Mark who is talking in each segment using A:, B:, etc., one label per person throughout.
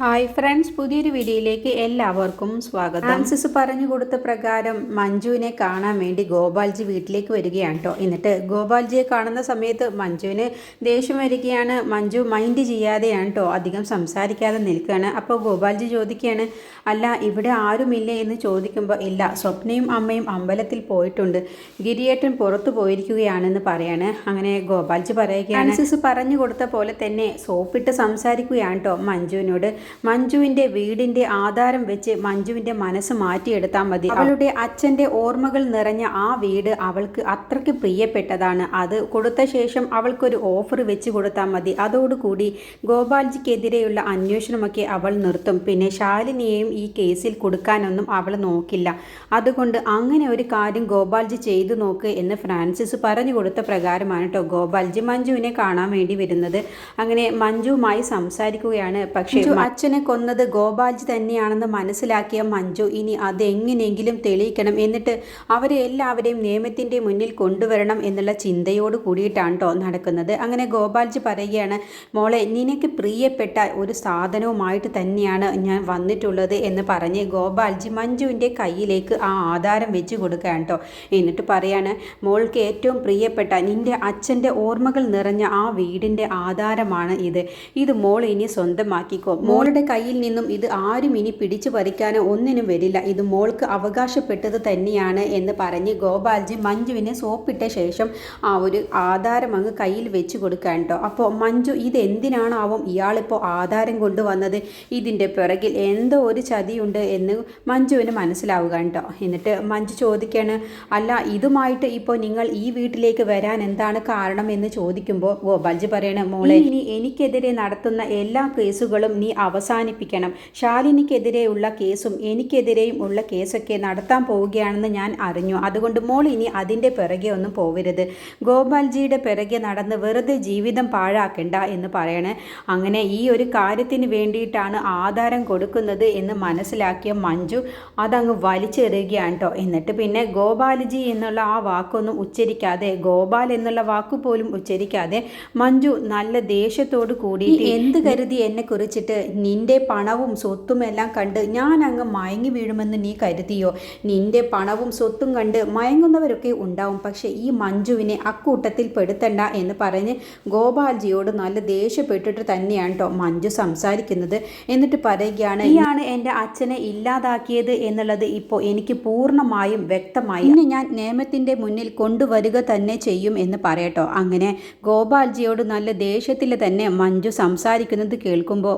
A: Hi friends പുതിയൊരു വീഡിയോയിലേക്ക് എല്ലാവർക്കും സ്വാഗതം. ഫ്രാൻസിസ് പറഞ്ഞു കൊടുത്ത പ്രകാരം മഞ്ജുവിനെ കാണാൻ വേണ്ടി ഗോപാൽജി വീട്ടിലേക്ക് വരികയാണ് കേട്ടോ എന്നിട്ട് ഗോപാൽജിയെ കാണുന്ന സമയത്ത് മഞ്ജുവിന് ദേഷ്യം വരികയാണ്. മഞ്ജു മൈൻഡ് ചെയ്യാതെയാണ് കേട്ടോ അധികം സംസാരിക്കാതെ നിൽക്കുകയാണ്. അപ്പോൾ ഗോപാൽജി ചോദിക്കുകയാണ് അല്ല ഇവിടെ ആരുമില്ലേ? എന്ന് ചോദിക്കുമ്പോൾ ഇല്ല സ്വപ്നയും അമ്മയും അമ്പലത്തിൽ പോയിട്ടുണ്ട്. ഗിരിയേട്ടൻ പുറത്തു പോയിരിക്കുകയാണെന്ന് പറയാണ്. അങ്ങനെ ഗോപാൽജി പറയുകയാണ് ഫ്രാൻസിസ് പറഞ്ഞു കൊടുത്ത പോലെ തന്നെ സോപ്പിട്ട് സംസാരിക്കുകയാണ് കേട്ടോ മഞ്ജുവിനോട്. മഞ്ജുവിന്റെ വീടിന്റെ ആധാരം വെച്ച് മഞ്ജുവിന്റെ മനസ്സ് മാറ്റിയെടുത്താൽ മതി. അവളുടെ അച്ഛന്റെ ഓർമ്മകൾ നിറഞ്ഞ ആ വീട് അവൾക്ക് അത്രയ്ക്ക് പ്രിയപ്പെട്ടതാണ്. അത് കൊടുത്ത ശേഷം അവൾക്കൊരു ഓഫർ വെച്ച് കൊടുത്താൽ മതി. അതോടുകൂടി ഗോപാൽജിക്കെതിരെയുള്ള അന്വേഷണമൊക്കെ അവൾ നിർത്തും. പിന്നെ ശാലിനിയെയും ഈ കേസിൽ കൊടുക്കാനൊന്നും അവൾ നോക്കില്ല. അതുകൊണ്ട് അങ്ങനെ ഒരു കാര്യം ഗോപാൽജി ചെയ്തു നോക്ക് എന്ന് ഫ്രാൻസിസ് പറഞ്ഞു കൊടുത്ത പ്രകാരമാണ് കേട്ടോ ഗോപാൽജി മഞ്ജുവിനെ കാണാൻ വേണ്ടി വരുന്നത്. അങ്ങനെ മഞ്ജുവുമായി സംസാരിക്കുകയാണ്. പക്ഷേ അച്ഛനെ കൊന്നത് ഗോപാൽജി തന്നെയാണെന്ന് മനസ്സിലാക്കിയ മഞ്ജു ഇനി അതെങ്ങനെയെങ്കിലും തെളിയിക്കണം എന്നിട്ട് അവരെ എല്ലാവരെയും നിയമത്തിന്റെ മുന്നിൽ കൊണ്ടുവരണം എന്നുള്ള ചിന്തയോട് കൂടിയിട്ടാണ് കേട്ടോ നടക്കുന്നത്. അങ്ങനെ ഗോപാൽജി പറയുകയാണ് മോളെ നിനക്ക് പ്രിയപ്പെട്ട ഒരു സാധനവുമായിട്ട് തന്നെയാണ് ഞാൻ വന്നിട്ടുള്ളത് എന്ന് പറഞ്ഞ് ഗോപാൽജി മഞ്ജുവിന്റെ കയ്യിലേക്ക് ആ ആധാരം വെച്ച് കൊടുക്കുകയാണ് കേട്ടോ എന്നിട്ട് പറയാണ് മോൾക്ക് ഏറ്റവും പ്രിയപ്പെട്ട നിന്റെ അച്ഛന്റെ ഓർമ്മകൾ നിറഞ്ഞ ആ വീടിന്റെ ആധാരമാണ് ഇത്. ഇത് മോൾ ഇനി സ്വന്തമാക്കിക്കോ. മോളുടെ കയ്യിൽ നിന്നും ഇത് ആരും ഇനി പിടിച്ചു പറിക്കാനോ ഒന്നിനും വരില്ല. ഇത് മോൾക്ക് അവകാശപ്പെട്ടത് തന്നെയാണ് എന്ന് പറഞ്ഞ് ഗോപാൽജി മഞ്ജുവിനെ സോപ്പിട്ട ശേഷം ആ ഒരു ആധാരം അങ്ങ് കയ്യിൽ വെച്ച് കൊടുക്കാൻ കേട്ടോ. അപ്പോൾ മഞ്ജു ഇതെന്തിനാണാവും ഇയാളിപ്പോൾ ആധാരം കൊണ്ടുവന്നത്? ഇതിന്റെ പിറകിൽ എന്തോ ഒരു ചതിയുണ്ട് എന്ന് മഞ്ജുവിന് മനസ്സിലാവുക കേട്ടോ. എന്നിട്ട് മഞ്ജു ചോദിക്കാണ് അല്ല ഇതുമായിട്ട് ഇപ്പോൾ നിങ്ങൾ ഈ വീട്ടിലേക്ക് വരാൻ എന്താണ് കാരണം എന്ന് ചോദിക്കുമ്പോൾ ഗോപാൽജി പറയണ മോളെ ഇനി എനിക്കെതിരെ നടത്തുന്ന എല്ലാ കേസുകളും നീ അവസാനിപ്പിക്കണം. ശാലിനിക്കെതിരെയുള്ള കേസും എനിക്കെതിരെയും ഉള്ള കേസൊക്കെ നടത്താൻ പോവുകയാണെന്ന് ഞാൻ അറിഞ്ഞു. അതുകൊണ്ട് മോൾ ഇനി അതിന്റെ പിറകെ ഒന്നും പോവരുത്. ഗോപാൽജിയുടെ പിറകെ നടന്ന് വെറുതെ ജീവിതം പാഴാക്കണ്ട എന്ന് പറയണേ. അങ്ങനെ ഈ ഒരു കാര്യത്തിന് വേണ്ടിയിട്ടാണ് ആധാരം കൊടുക്കുന്നത് എന്ന് മനസ്സിലാക്കിയ മഞ്ജു അതങ്ങ് വലിച്ചെറിയുകയാണ് കേട്ടോ. എന്നിട്ട് പിന്നെ ഗോപാൽജി എന്നുള്ള ആ വാക്കൊന്നും ഉച്ചരിക്കാതെ ഗോപാൽ എന്നുള്ള വാക്ക് പോലും ഉച്ചരിക്കാതെ മഞ്ജു നല്ല ദേഷ്യത്തോട് കൂടി എന്ത് കരുതി എന്നെ കുറിച്ചിട്ട്? നിന്റെ പണവും സ്വത്തും എല്ലാം കണ്ട് ഞാൻ അങ്ങ് മയങ്ങി വീഴുമെന്ന് നീ കരുതിയോ? നിന്റെ പണവും സ്വത്തും കണ്ട് മയങ്ങുന്നവരൊക്കെ ഉണ്ടാവും. പക്ഷേ ഈ മഞ്ജുവിനെ അക്കൂട്ടത്തിൽ പെടുത്തണ്ട എന്ന് പറഞ്ഞ് ഗോപാൽജിയോട് നല്ല ദേഷ്യപ്പെട്ടിട്ട് തന്നെയാണ് കേട്ടോ മഞ്ജു സംസാരിക്കുന്നത്. എന്നിട്ട് പറയുകയാണ് ഈയാണ് എന്റെ അച്ഛനെ ഇല്ലാതാക്കിയത് എന്നുള്ളത് ഇപ്പോൾ എനിക്ക് പൂർണമായും വ്യക്തമായി. ഇനി ഞാൻ നിയമത്തിന്റെ മുന്നിൽ കൊണ്ടുവരിക തന്നെ ചെയ്യും എന്ന് പറയട്ടോ. അങ്ങനെ ഗോപാൽജിയോട് നല്ല ദേഷ്യത്തിൽ തന്നെ മഞ്ജു സംസാരിക്കുന്നത് കേൾക്കുമ്പോൾ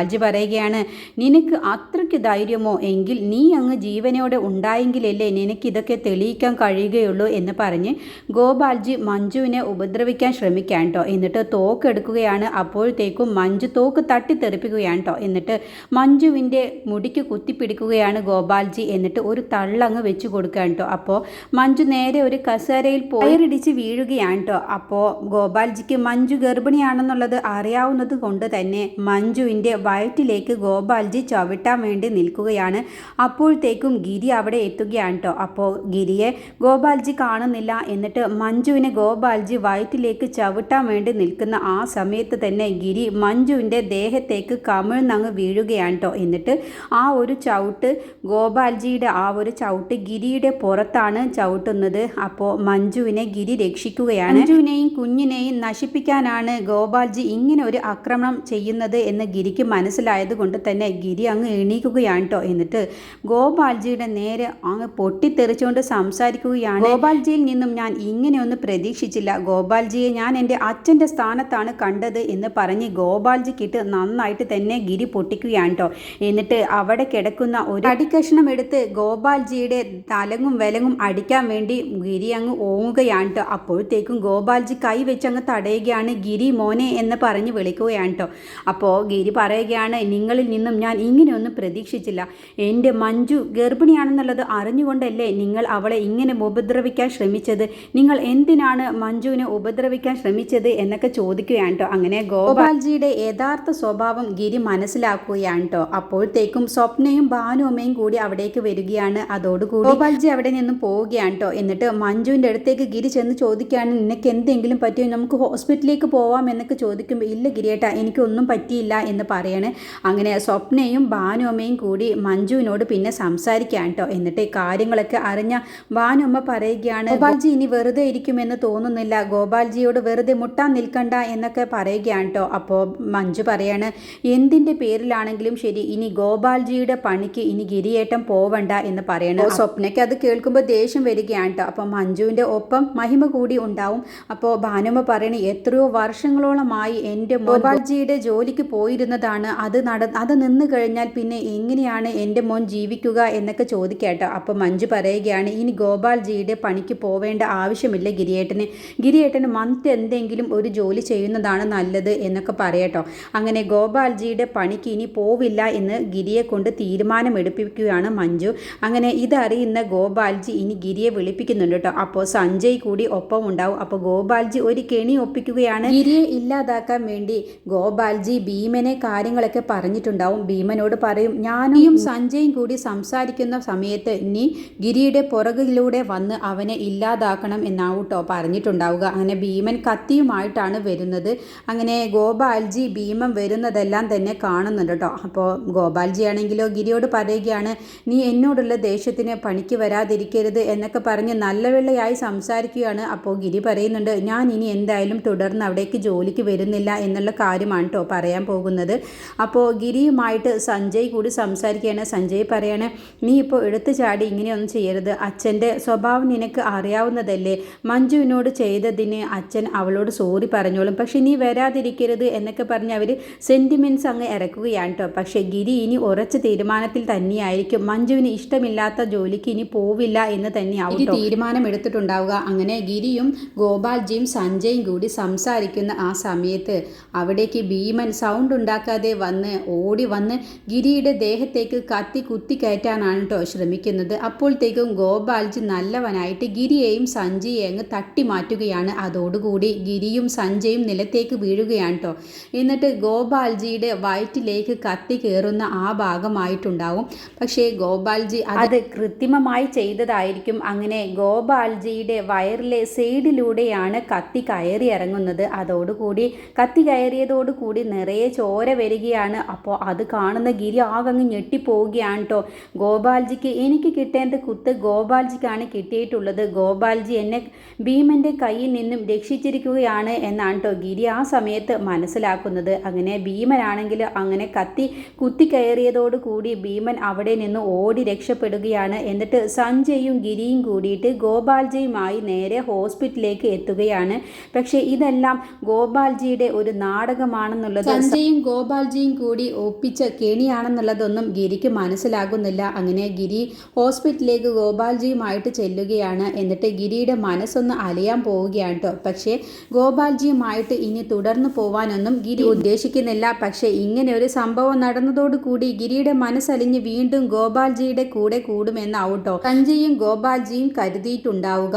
A: ഗോപാൽജി പറയുകയാണ് നിനക്ക് അത്രയ്ക്ക് ധൈര്യമോ എങ്കിൽ നീ അങ്ങ് ജീവനോടെ ഉണ്ടായെങ്കിലല്ലേ നിനക്കിതൊക്കെ തെളിയിക്കാൻ കഴിയുകയുള്ളൂ എന്ന് പറഞ്ഞ് ഗോപാൽജി മഞ്ജുവിനെ ഉപദ്രവിക്കാൻ ശ്രമിക്കാൻ കേട്ടോ എന്നിട്ട് തോക്ക് എടുക്കുകയാണ്. അപ്പോഴത്തേക്കും മഞ്ജു തോക്ക് തട്ടിത്തെറിപ്പിക്കുകയാണ് കേട്ടോ എന്നിട്ട് മഞ്ജുവിന്റെ മുടിക്ക് കുത്തിപ്പിടിക്കുകയാണ് ഗോപാൽജി. എന്നിട്ട് ഒരു തള്ളങ്ങ് വെച്ച് കൊടുക്കുകയാണ് കേട്ടോ അപ്പോൾ മഞ്ജു നേരെ ഒരു കസേരയിൽ പോയിടിച്ച് വീഴുകയാണ് കേട്ടോ അപ്പോൾ ഗോപാൽജിക്ക് മഞ്ജു ഗർഭിണിയാണെന്നുള്ളത് അറിയാവുന്നത് കൊണ്ട് തന്നെ മഞ്ജുവിന്റെ വയറ്റിലേക്ക് ഗോപാൽജി ചവിട്ടാൻ വേണ്ടി നിൽക്കുകയാണ്. അപ്പോഴത്തേക്കും ഗിരി അവിടെ എത്തുകയാണ് കേട്ടോ അപ്പോൾ ഗിരിയെ ഗോപാൽജി കാണുന്നില്ല എന്നിട്ട് മഞ്ജുവിനെ ഗോപാൽജി വയറ്റിലേക്ക് ചവിട്ടാൻ വേണ്ടി നിൽക്കുന്ന ആ സമയത്ത് തന്നെ ഗിരി മഞ്ജുവിന്റെ ദേഹത്തേക്ക് കമിഴ്ന്നങ്ങ് വീഴുകയാണ് കേട്ടോ എന്നിട്ട് ആ ഒരു ചവിട്ട് ഗോപാൽജിയുടെ ആ ഒരു ചവിട്ട് ഗിരിയുടെ പുറത്താണ് ചവിട്ടുന്നത്. അപ്പോൾ മഞ്ജുവിനെ ഗിരി രക്ഷിക്കുകയാണ്. മഞ്ജുവിനെയും കുഞ്ഞിനെയും നശിപ്പിക്കാനാണ് ഗോപാൽജി ഇങ്ങനെ ഒരു ആക്രമണം ചെയ്യുന്നത് എന്ന് ഗിരിക്ക് മനസ്സിലായത് കൊണ്ട് തന്നെ ഗിരി അങ്ങ് എണീക്കുകയാണ് കേട്ടോ എന്നിട്ട് ഗോപാൽജിയുടെ നേരെ അങ്ങ് പൊട്ടിത്തെറിച്ചുകൊണ്ട് സംസാരിക്കുകയാണ്. ഗോപാൽജിയിൽ നിന്നും ഞാൻ ഇങ്ങനെയൊന്നും പ്രതീക്ഷിച്ചില്ല. ഗോപാൽജിയെ ഞാൻ എന്റെ അച്ഛന്റെ സ്ഥാനത്താണ് കണ്ടത് എന്ന് പറഞ്ഞ് ഗോപാൽജിക്കിട്ട് നന്നായിട്ട് തന്നെ ഗിരി പൊട്ടിക്കുകയാണ് കേട്ടോ എന്നിട്ട് അവിടെ കിടക്കുന്ന ഒരു അടിക്കഷ്ണം എടുത്ത് ഗോപാൽജിയുടെ തലങ്ങും വിലങ്ങും അടിക്കാൻ വേണ്ടി ഗിരി അങ്ങ് ഓങ്ങുകയാണ് കേട്ടോ അപ്പോഴത്തേക്കും ഗോപാൽജി കൈ വെച്ച് അങ്ങ് തടയുകയാണ് ഗിരി മോനെ എന്ന് പറഞ്ഞ് വിളിക്കുകയാണ് കേട്ടോ അപ്പോൾ ഗിരി പറയുകയാണ് നിങ്ങളിൽ നിന്നും ഞാൻ ഇങ്ങനെയൊന്നും പ്രതീക്ഷിച്ചില്ല. എന്റെ മഞ്ജു ഗർഭിണിയാണെന്നുള്ളത് അറിഞ്ഞുകൊണ്ടല്ലേ നിങ്ങൾ അവളെ ഇങ്ങനെ ഉപദ്രവിക്കാൻ ശ്രമിച്ചത്? നിങ്ങൾ എന്തിനാണ് മഞ്ജുവിനെ ഉപദ്രവിക്കാൻ ശ്രമിച്ചത്? എന്നൊക്കെ ചോദിക്കുകയാണ് കേട്ടോ അങ്ങനെ ഗോപാൽജിയുടെ യഥാർത്ഥ സ്വഭാവം ഗിരി മനസ്സിലാക്കുകയാണ് കേട്ടോ അപ്പോഴത്തേക്കും സ്വപ്നയും ഭാനുമ്മയും കൂടി അവിടേക്ക് വരികയാണ്. അതോടുകൂടി ഗോപാൽജി അവിടെ നിന്നും പോവുകയാണ് കേട്ടോ എന്നിട്ട് മഞ്ജുവിന്റെ അടുത്തേക്ക് ഗിരി ചെന്ന് ചോദിക്കുകയാണ് നിനക്ക് എന്തെങ്കിലും പറ്റിയോ? നമുക്ക് ഹോസ്പിറ്റലിലേക്ക് പോവാം എന്നൊക്കെ ചോദിക്കുമ്പോൾ ഇല്ല ഗിരിയേട്ട എനിക്കൊന്നും പറ്റിയില്ല എന്ന് പറയണം പറയാണ് അങ്ങനെ സ്വപ്നയും ഭാനുമ്മയും കൂടി മഞ്ജുവിനോട് പിന്നെ സംസാരിക്കാൻ കേട്ടോ. എന്നിട്ട് കാര്യങ്ങളൊക്കെ അറിഞ്ഞ ഭാനുമ്മ പറയുകയാണ് ഗോപാൽജി ഇനി വെറുതെ ഇരിക്കുമെന്ന് തോന്നുന്നില്ല. ഗോപാൽജിയോട് വെറുതെ മുട്ടാൻ നിൽക്കണ്ട എന്നൊക്കെ പറയുകയാണ് കേട്ടോ. അപ്പോൾ മഞ്ജു പറയാണ് എന്തിന്റെ പേരിലാണെങ്കിലും ശരി ഇനി ഗോപാൽജിയുടെ പണിക്ക് ഇനി ഗിരിയേട്ടം പോവണ്ട എന്ന് പറയണം. സ്വപ്നയ്ക്ക് അത് കേൾക്കുമ്പോൾ ദേഷ്യം വരികയാണ് കേട്ടോ. അപ്പോൾ മഞ്ജുവിന്റെ ഒപ്പം മഹിമ കൂടി ഉണ്ടാവും. അപ്പോൾ ഭാനുമ്മ പറയണ എത്രയോ വർഷങ്ങളോളമായി എന്റെ ഗോപാൽജിയുടെ ജോലിക്ക് പോയിരുന്നതാണ്. അത് നട അത് നിന്ന് കഴിഞ്ഞാൽ പിന്നെ എങ്ങനെയാണ് എന്റെ മോൻ ജീവിക്കുക എന്നൊക്കെ ചോദിക്കാട്ടോ. അപ്പോൾ മഞ്ജു പറയുകയാണ് ഇനി ഗോപാൽജിയുടെ പണിക്ക് പോവേണ്ട ആവശ്യമില്ല ഗിരിയേട്ടന്. ഗിരിയേട്ടന് മന്ത് എന്തെങ്കിലും ഒരു ജോലി ചെയ്യുന്നതാണ് നല്ലത് എന്നൊക്കെ പറയട്ടോ. അങ്ങനെ ഗോപാൽജിയുടെ പണിക്ക് ഇനി പോവില്ല എന്ന് ഗിരിയെ കൊണ്ട് തീരുമാനമെടുപ്പിക്കുകയാണ് മഞ്ജു. അങ്ങനെ ഇതറിയുന്ന ഗോപാൽജി ഇനി ഗിരിയെ വിളിപ്പിക്കുന്നുണ്ട് കേട്ടോ. അപ്പോൾ സഞ്ജയ് കൂടി ഒപ്പം ഉണ്ടാവും. അപ്പോൾ ഗോപാൽജി ഒരു കെണി ഒപ്പിക്കുകയാണ്. ഗിരിയെ ഇല്ലാതാക്കാൻ വേണ്ടി ഗോപാൽജി ഭീമനെ കാര്യങ്ങളൊക്കെ പറഞ്ഞിട്ടുണ്ടാവും. ഭീമനോട് പറയും ഞാനും സഞ്ജയും കൂടി സംസാരിക്കുന്ന സമയത്ത് നീ ഗിരിയുടെ പുറകിലൂടെ വന്ന് അവനെ ഇല്ലാതാക്കണം എന്നാവൂട്ടോ പറഞ്ഞിട്ടുണ്ടാവുക. അങ്ങനെ ഭീമൻ കത്തിയുമായിട്ടാണ് വരുന്നത്. അങ്ങനെ ഗോപാൽജി ഭീമൻ വരുന്നതെല്ലാം തന്നെ കാണുന്നുണ്ട് കേട്ടോ. അപ്പോൾ ഗോപാൽജി ആണെങ്കിലോ ഗിരിയോട് പറയുകയാണ് നീ എന്നോടുള്ള ദേഷ്യത്തിന് പണിക്ക് വരാതിരിക്കരുത് എന്നൊക്കെ പറഞ്ഞ് നല്ല വെള്ളയായി സംസാരിക്കുകയാണ്. അപ്പോൾ ഗിരി പറയുന്നുണ്ട് ഞാൻ ഇനി എന്തായാലും തുടർന്ന് അവിടേക്ക് ജോലിക്ക് വരുന്നില്ല എന്നുള്ള കാര്യമാണ് കേട്ടോ പറയാൻ പോകുന്നത്. അപ്പോൾ ഗിരിയുമായിട്ട് സഞ്ജയ് കൂടി സംസാരിക്കുകയാണ്. സഞ്ജയ് പറയാണ് നീ ഇപ്പോൾ എടുത്തു ചാടി ഇങ്ങനെയൊന്നും ചെയ്യരുത്. അച്ഛന്റെ സ്വഭാവം നിനക്ക് അറിയാവുന്നതല്ലേ. മഞ്ജുവിനോട് ചെയ്തതിന് അച്ഛൻ അവളോട് സോറി പറഞ്ഞോളും. പക്ഷേ നീ വരാതിരിക്കരുത് എന്നൊക്കെ പറഞ്ഞ് അവർ സെന്റിമെന്റ്സ് അങ്ങ് ഇറക്കുകയാണ് കേട്ടോ പക്ഷേ ഗിരി ഇനി ഉറച്ച തീരുമാനത്തിൽ തന്നെയായിരിക്കും. മഞ്ജുവിന് ഇഷ്ടമില്ലാത്ത ജോലിക്ക് ഇനി പോവില്ല എന്ന് തന്നെയാവും. തീരുമാനം എടുത്തിട്ടുണ്ടാവുക. അങ്ങനെ ഗിരിയും ഗോപാൽജിയും സഞ്ജയും കൂടി സംസാരിക്കുന്ന ആ സമയത്ത് അവിടേക്ക് ഭീമൻ സൗണ്ട് ഉണ്ടാക്കാതെ വന്ന് ഓടി വന്ന് ഗിരിയുടെ ദേഹത്തേക്ക് കത്തി കുത്തി കയറ്റാനാണ് കേട്ടോ ശ്രമിക്കുന്നത്. അപ്പോഴത്തേക്കും ഗോപാൽജി നല്ലവനായിട്ട് ഗിരിയെയും സഞ്ജയെ അങ്ങ് തട്ടി മാറ്റുകയാണ്. അതോടുകൂടി ഗിരിയും സഞ്ജയും നിലത്തേക്ക് വീഴുകയാണ് കേട്ടോ എന്നിട്ട് ഗോപാൽജിയുടെ വയറ്റിലേക്ക് കത്തി കയറുന്ന ആ ഭാഗമായിട്ടുണ്ടാവും. പക്ഷേ ഗോപാൽജി അത് കൃത്രിമമായി ചെയ്തതായിരിക്കും. അങ്ങനെ ഗോപാൽജിയുടെ വയറിലെ സൈഡിലൂടെയാണ് കത്തി കയറി ഇറങ്ങുന്നത്. അതോടുകൂടി കത്തി കയറിയതോടുകൂടി നിറയെ ചോര വരികയാണ് അപ്പോൾ അത് കാണുന്ന ഗിരി ആകങ്ങ് ഞെട്ടിപ്പോവുകയാണ് കേട്ടോ ഗോപാൽജിക്ക് എനിക്ക് കിട്ടേണ്ട കുത്ത് ഗോപാൽജിക്കാണ് കിട്ടിയിട്ടുള്ളത്. ഗോപാൽജി എന്നെ ഭീമന്റെ കയ്യിൽ നിന്നും രക്ഷിച്ചിരിക്കുകയാണ് എന്നാണ് കേട്ടോ ഗിരി ആ സമയത്ത് മനസ്സിലാക്കുന്നത്. അങ്ങനെ ഭീമനാണെങ്കിൽ അങ്ങനെ കത്തി കുത്തി കയറിയതോടുകൂടി ഭീമൻ അവിടെ നിന്ന് ഓടി രക്ഷപ്പെടുകയാണ്. എന്നിട്ട് സഞ്ജയും ഗിരിയും കൂടിയിട്ട് ഗോപാൽജിയുമായി നേരെ ഹോസ്പിറ്റലിലേക്ക് എത്തുകയാണ്. പക്ഷേ ഇതെല്ലാം ഗോപാൽജിയുടെ ഒരു നാടകമാണെന്നുള്ളത് സഞ്ജയും ഗോപാൽജിയും കൂടി ഒപ്പിച്ച കെണിയാണെന്നുള്ളതൊന്നും ഗിരിക്ക് മനസ്സിലാകുന്നില്ല. അങ്ങനെ ഗിരി ഹോസ്പിറ്റലിലേക്ക് ഗോപാൽജിയുമായിട്ട് ചെല്ലുകയാണ്. എന്നിട്ട് ഗിരിയുടെ മനസ്സൊന്ന് അലിയാൻ പോവുകയാണ് കേട്ടോ പക്ഷേ ഗോപാൽജിയുമായിട്ട് ഇനി തുടർന്നു പോവാനൊന്നും ഗിരി ഉദ്ദേശിക്കുന്നില്ല. പക്ഷേ ഇങ്ങനെ ഒരു സംഭവം നടന്നതോടുകൂടി ഗിരിയുടെ മനസ്സലിഞ്ഞ് വീണ്ടും ഗോപാൽജിയുടെ കൂടെ കൂടുമെന്നാവട്ടോ സഞ്ജയും ഗോപാൽജിയും കരുതിയിട്ടുണ്ടാവുക.